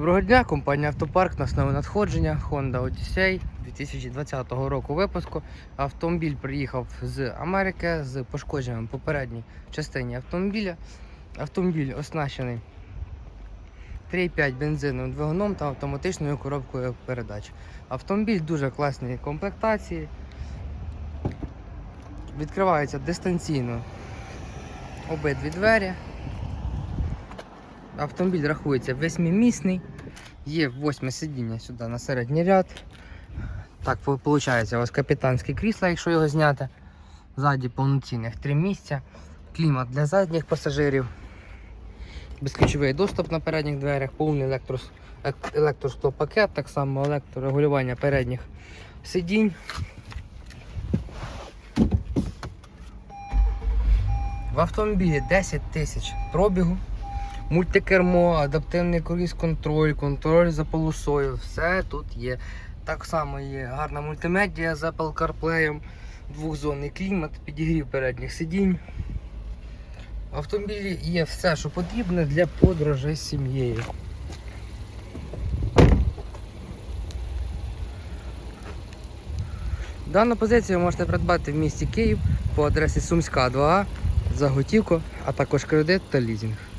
Доброго дня, компанія Автопарк на основі надходження Honda Odyssey 2020 року випуску. Автомобіль приїхав з Америки з пошкодженням попередній частині автомобіля. Автомобіль оснащений 3,5 бензиновим двигуном та автоматичною коробкою передач. Автомобіль дуже класної комплектації. Відкривається дистанційно обидві двері. Автомобіль рахується восьмимісний. Є восьме сидіння сюди на середній ряд. Так, виходить, вас капітанське крісло, якщо його зняти. Ззаді повноцінних три місця. Клімат для задніх пасажирів. Безключовий доступ на передніх дверях, повний електрос... ек- електросклопакет, так само електрорегулювання передніх сидінь. В автомобілі 10 тисяч пробігу. Мультикермо, адаптивний круїз контроль, контроль за полосою, все тут є. Так само є гарна мультимедіа з Apple CarPlay, двохзонний клімат, підігрів передніх сидінь. В автомобілі є все, що потрібно для подорожей з сім'єю. Дану позицію ви можете придбати в місті Київ по адресі Сумська 2А за готівку, а також кредит та лізинг.